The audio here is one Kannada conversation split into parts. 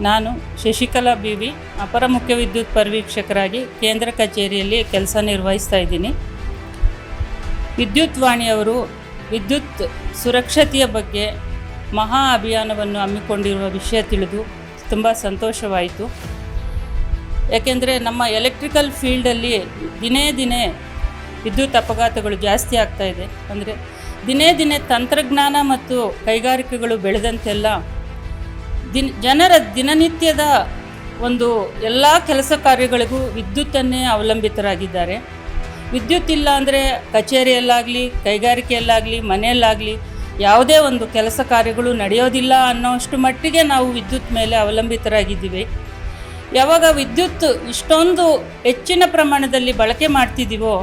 ನಾನು ಶಶಿಕಲಾ ಬಿ ವಿ ಅಪರ ಮುಖ್ಯ ವಿದ್ಯುತ್ ಪರಿವೀಕ್ಷಕರಾಗಿ ಕೇಂದ್ರ ಕಚೇರಿಯಲ್ಲಿ ಕೆಲಸ ನಿರ್ವಹಿಸ್ತಾ ಇದ್ದೀನಿ. ವಿದ್ಯುತ್ ವಾಣಿಯವರು ವಿದ್ಯುತ್ ಸುರಕ್ಷತೆಯ ಬಗ್ಗೆ ಮಹಾ ಅಭಿಯಾನವನ್ನು ಹಮ್ಮಿಕೊಂಡಿರುವ ವಿಷಯ ತಿಳಿದು ತುಂಬ ಸಂತೋಷವಾಯಿತು. ಯಾಕೆಂದರೆ ನಮ್ಮ ಎಲೆಕ್ಟ್ರಿಕಲ್ ಫೀಲ್ಡಲ್ಲಿ ದಿನೇ ದಿನೇ ವಿದ್ಯುತ್ ಅಪಘಾತಗಳು ಜಾಸ್ತಿ ಆಗ್ತಾ ಇದೆ. ಅಂದರೆ ದಿನೇ ದಿನೇ ತಂತ್ರಜ್ಞಾನ ಮತ್ತು ಕೈಗಾರಿಕೆಗಳು ಬೆಳೆದಂತೆಲ್ಲ ದಿನ, ಜನರ ದಿನನಿತ್ಯದ ಒಂದು ಎಲ್ಲ ಕೆಲಸ ಕಾರ್ಯಗಳಿಗೂ ವಿದ್ಯುತ್ತನ್ನೇ ಅವಲಂಬಿತರಾಗಿದ್ದಾರೆ. ವಿದ್ಯುತ್ ಇಲ್ಲ ಅಂದರೆ ಕಚೇರಿಯಲ್ಲಾಗಲಿ, ಕೈಗಾರಿಕೆಯಲ್ಲಾಗಲಿ, ಮನೆಯಲ್ಲಾಗಲಿ ಯಾವುದೇ ಒಂದು ಕೆಲಸ ಕಾರ್ಯಗಳು ನಡೆಯೋದಿಲ್ಲ ಅನ್ನೋಷ್ಟು ಮಟ್ಟಿಗೆ ನಾವು ವಿದ್ಯುತ್ ಮೇಲೆ ಅವಲಂಬಿತರಾಗಿದ್ದೀವಿ. ಯಾವಾಗ ವಿದ್ಯುತ್ ಇಷ್ಟೊಂದು ಹೆಚ್ಚಿನ ಪ್ರಮಾಣದಲ್ಲಿ ಬಳಕೆ ಮಾಡ್ತಿದ್ದೀವೋ,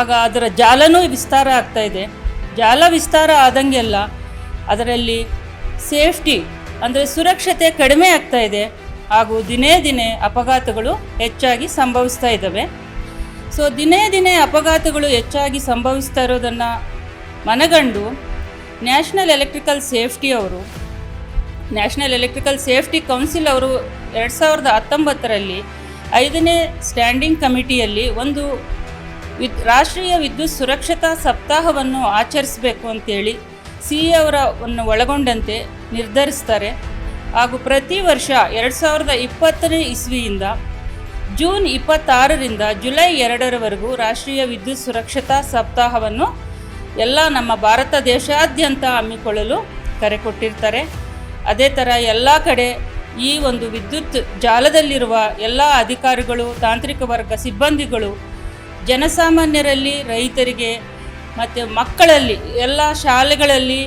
ಆಗ ಅದರ ಜಾಲನೂ ವಿಸ್ತಾರ ಆಗ್ತಾ ಇದೆ. ಜಾಲ ವಿಸ್ತಾರ ಆದಂಗೆಲ್ಲ ಅದರಲ್ಲಿ ಸೇಫ್ಟಿ ಅಂದರೆ ಸುರಕ್ಷತೆ ಕಡಿಮೆ ಆಗ್ತಾ ಇದೆ ಹಾಗೂ ದಿನೇ ದಿನೇ ಅಪಘಾತಗಳು ಹೆಚ್ಚಾಗಿ ಸಂಭವಿಸ್ತಾ ಇದ್ದಾವೆ. ಸೊ ದಿನೇ ದಿನೇ ಅಪಘಾತಗಳು ಹೆಚ್ಚಾಗಿ ಸಂಭವಿಸ್ತಾ ಇರೋದನ್ನು ಮನಗಂಡು ನ್ಯಾಷನಲ್ ಎಲೆಕ್ಟ್ರಿಕಲ್ ಸೇಫ್ಟಿ ಅವರು ನ್ಯಾಷನಲ್ ಎಲೆಕ್ಟ್ರಿಕಲ್ ಸೇಫ್ಟಿ ಕೌನ್ಸಿಲ್ ಅವರು ಎರಡು ಸಾವಿರದ ಹತ್ತೊಂಬತ್ತರಲ್ಲಿ ಐದನೇ ಸ್ಟ್ಯಾಂಡಿಂಗ್ ಕಮಿಟಿಯಲ್ಲಿ ಒಂದು ವಿದ್, ರಾಷ್ಟ್ರೀಯ ವಿದ್ಯುತ್ ಸುರಕ್ಷತಾ ಸಪ್ತಾಹವನ್ನು ಆಚರಿಸಬೇಕು ಅಂತೇಳಿ ಸಿ ಅವರನ್ನು ಒಳಗೊಂಡಂತೆ ನಿರ್ಧರಿಸ್ತಾರೆ. ಹಾಗೂ ಪ್ರತಿ ವರ್ಷ ಎರಡು ಸಾವಿರದ ಇಪ್ಪತ್ತನೇ ಇಸ್ವಿಯಿಂದ ಜೂನ್ ಇಪ್ಪತ್ತಾರರಿಂದ ಜುಲೈ ಎರಡರವರೆಗೂ ರಾಷ್ಟ್ರೀಯ ವಿದ್ಯುತ್ ಸುರಕ್ಷತಾ ಸಪ್ತಾಹವನ್ನು ಎಲ್ಲ ನಮ್ಮ ಭಾರತ ದೇಶಾದ್ಯಂತ ಹಮ್ಮಿಕೊಳ್ಳಲು ಕರೆ ಕೊಟ್ಟಿರ್ತಾರೆ. ಅದೇ ಥರ ಎಲ್ಲ ಕಡೆ ಈ ಒಂದು ವಿದ್ಯುತ್ ಜಾಲದಲ್ಲಿರುವ ಎಲ್ಲ ಅಧಿಕಾರಿಗಳು, ತಾಂತ್ರಿಕ ವರ್ಗ ಸಿಬ್ಬಂದಿಗಳು, ಜನಸಾಮಾನ್ಯರಲ್ಲಿ ರೈತರಿಗೆ ಮತ್ತು ಮಕ್ಕಳಲ್ಲಿ, ಎಲ್ಲ ಶಾಲೆಗಳಲ್ಲಿ,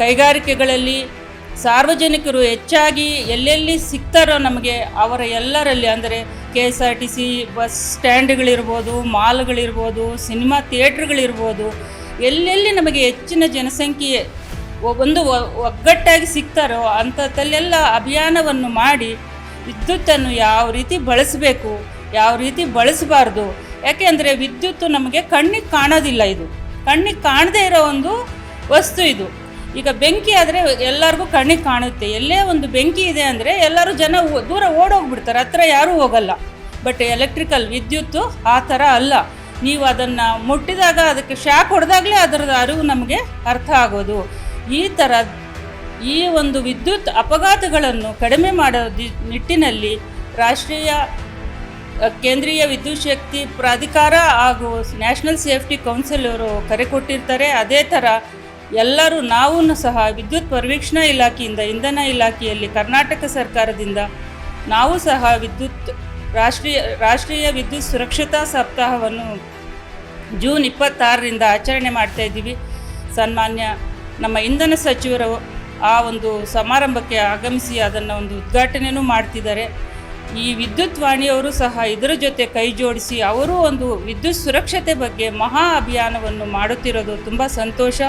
ಕೈಗಾರಿಕೆಗಳಲ್ಲಿ ಸಾರ್ವಜನಿಕರು ಹೆಚ್ಚಾಗಿ ಎಲ್ಲೆಲ್ಲಿ ಸಿಗ್ತಾರೋ ನಮಗೆ ಅವರ ಎಲ್ಲರಲ್ಲಿ, ಅಂದರೆ K S R T C bus ಸ್ಟ್ಯಾಂಡ್ಗಳಿರ್ಬೋದು, ಮಾಲ್ಗಳಿರ್ಬೋದು, ಸಿನಿಮಾ ಥಿಯೇಟ್ರ್ಗಳಿರ್ಬೋದು, ಎಲ್ಲೆಲ್ಲಿ ನಮಗೆ ಹೆಚ್ಚಿನ ಜನಸಂಖ್ಯೆ ಒಂದು ಒಗ್ಗಟ್ಟಾಗಿ ಸಿಗ್ತಾರೋ ಅಂಥದ್ದಲ್ಲೆಲ್ಲ ಅಭಿಯಾನವನ್ನು ಮಾಡಿ ವಿದ್ಯುತ್ತನ್ನು ಯಾವ ರೀತಿ ಬಳಸಬೇಕು, ಯಾವ ರೀತಿ ಬಳಸಬಾರ್ದು ಯಾಕೆಂದರೆ ವಿದ್ಯುತ್ತು ನಮಗೆ ಕಣ್ಣಿಗೆ ಕಾಣೋದಿಲ್ಲ ಇದು. ಕಣ್ಣಿಗೆ ಕಾಣದೇ ಇರೋ ಒಂದು ವಸ್ತು ಇದು. ಈಗ ಬೆಂಕಿ ಆದರೆ ಎಲ್ಲರಿಗೂ ಕಣ್ಣಿಗೆ ಕಾಣುತ್ತೆ. ಎಲ್ಲೇ ಒಂದು ಬೆಂಕಿ ಇದೆ ಅಂದರೆ ಎಲ್ಲರೂ ಜನ ದೂರ ಓಡೋಗ್ಬಿಡ್ತಾರೆ. ಹತ್ರ ಯಾರೂ ಹೋಗಲ್ಲ. ಬಟ್ ಎಲೆಕ್ಟ್ರಿಕಲ್ ವಿದ್ಯುತ್ತು ಆ ಥರ ಅಲ್ಲ. ನೀವು ಅದನ್ನು ಮುಟ್ಟಿದಾಗ ಅದಕ್ಕೆ ಶಾಕ್ ಹೊಡೆದಾಗಲೇ ಅದರದ ಅರಿವು ನಮಗೆ ಅರ್ಥ ಆಗೋದು. ಈ ಥರ ಈ ಒಂದು ವಿದ್ಯುತ್ ಅಪಘಾತಗಳನ್ನು ಕಡಿಮೆ ಮಾಡೋ ನಿಟ್ಟಿನಲ್ಲಿ ರಾಷ್ಟ್ರೀಯ ಕೇಂದ್ರೀಯ ವಿದ್ಯುತ್ ಶಕ್ತಿ ಪ್ರಾಧಿಕಾರ ಹಾಗೂ ನ್ಯಾಷನಲ್ ಸೇಫ್ಟಿ ಕೌನ್ಸಿಲ್ ಅವರು ಕರೆ ಕೊಟ್ಟಿರ್ತಾರೆ. ಅದೇ ಥರ ಎಲ್ಲರೂ ನಾವೂ ಸಹ ವಿದ್ಯುತ್ ಪರಿವೀಕ್ಷಣಾ ಇಲಾಖೆಯಿಂದ, ಇಂಧನ ಇಲಾಖೆಯಲ್ಲಿ, ಕರ್ನಾಟಕ ಸರ್ಕಾರದಿಂದ ನಾವು ಸಹ ವಿದ್ಯುತ್ ರಾಷ್ಟ್ರೀಯ ರಾಷ್ಟ್ರೀಯ ವಿದ್ಯುತ್ ಸುರಕ್ಷತಾ ಸಪ್ತಾಹವನ್ನು ಜೂನ್ ಇಪ್ಪತ್ತಾರರಿಂದ ಆಚರಣೆ ಮಾಡ್ತಾ ಇದ್ದೀವಿ. ಸನ್ಮಾನ್ಯ ನಮ್ಮ ಇಂಧನ ಸಚಿವರು ಆ ಒಂದು ಸಮಾರಂಭಕ್ಕೆ ಆಗಮಿಸಿ ಅದನ್ನು ಒಂದು ಉದ್ಘಾಟನೆಯೂ ಮಾಡ್ತಿದ್ದಾರೆ. ಈ ವಿದ್ಯುತ್ ವಾಣಿಯವರು ಸಹ ಇದರ ಜೊತೆ ಕೈ ಜೋಡಿಸಿ ಅವರು ಒಂದು ವಿದ್ಯುತ್ ಸುರಕ್ಷತೆ ಬಗ್ಗೆ ಮಹಾ ಅಭಿಯಾನವನ್ನು ಮಾಡುತ್ತಿರೋದು ತುಂಬ ಸಂತೋಷ.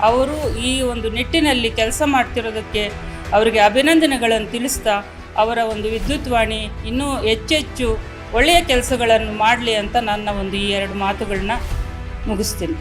ಅವರು ಈ ಒಂದು ನಿಟ್ಟಿನಲ್ಲಿ ಕೆಲಸ ಮಾಡ್ತಿರೋದಕ್ಕೆ ಅವರಿಗೆ ಅಭಿನಂದನೆಗಳನ್ನು ತಿಳಿಸ್ತಾ ಅವರ ಒಂದು ವಿದ್ಯುತ್ ವಾಣಿ ಇನ್ನೂ ಹೆಚ್ಚೆಚ್ಚು ಒಳ್ಳೆಯ ಕೆಲಸಗಳನ್ನು ಮಾಡಲಿ ಅಂತ ನನ್ನ ಒಂದು ಈ ಎರಡು ಮಾತುಗಳನ್ನ ಮುಗಿಸ್ತೀನಿ.